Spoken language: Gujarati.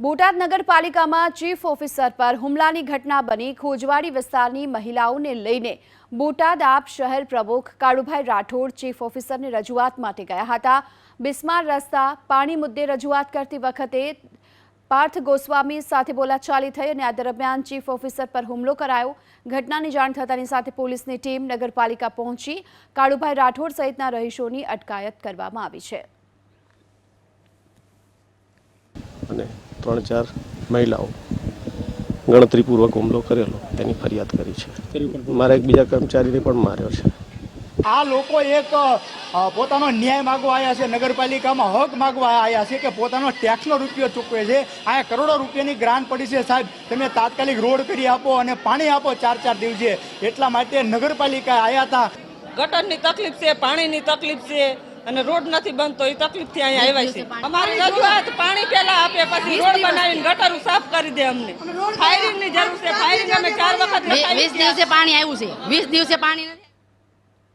બોટાદ નગરપાલિકામાં ચીફ ઓફિસર પર હુમલાની ઘટના બની. ખોજવાડી વિસ્તારની મહિલાઓને લઈને બોટાદ આપ શહેર પ્રમુખ કાળુભાઈ રાઠોડ ચીફ ઓફિસરને રજૂઆત માટે ગયા હતા. બિસ્માર રસ્તા પાણી મુદ્દે રજૂઆત કરતી વખતે પાર્થ ગોસ્વામી સાથે બોલાચાલી થઈ અને આ દરમિયાન ચીફ ઓફિસર પર હુમલો કરાયો. ઘટનાની જાણ થતાની સાથે પોલીસની ટીમ નગરપાલિકા પહોંચી. કાળુભાઈ રાઠોડ સહિતના રહીશોની અટકાયત કરવામાં આવી છે. અને ત્રણ ચાર મહિલાઓ ગણતરીપૂર્વક હુમલો કરેલો તેની ફરિયાદ કરી છે. મારા એક બીજા કર્મચારીને પણ માર્યો છે. આ લોકો એક પોતાનો ન્યાય માગવા આવ્યા છે નગરપાલિકામાં હક માગવા આવ્યા છે કે પોતાનો ટેક્સનો રૂપિયો ચૂકવે છે. આ કરોડો રૂપિયાની ગ્રાન્ટ પડી છે સાહેબ. તમે તાત્કાલિક રોડ કરી આપો અને પાણી આપો ચાર ચાર દિવસે. એટલા માટે નગરપાલિકા આવ્યા હતા. ગટરની તકલીફ છે પાણીની તકલીફ છે. અને રોડ નથી બનતો એ તકલીફથી અહીંયા આવ્યા છે અમારી રજૂઆત પાણી પહેલા આપે પછી રોડ બનાવીને ગટરું સાફ કરી દે અમને. ફાયરિંગની જરૂર છે ફાયરિંગ અમે ચાર વખત વીસ દિવસે પાણી આવ્યું છે. વીસ દિવસે પાણી નથી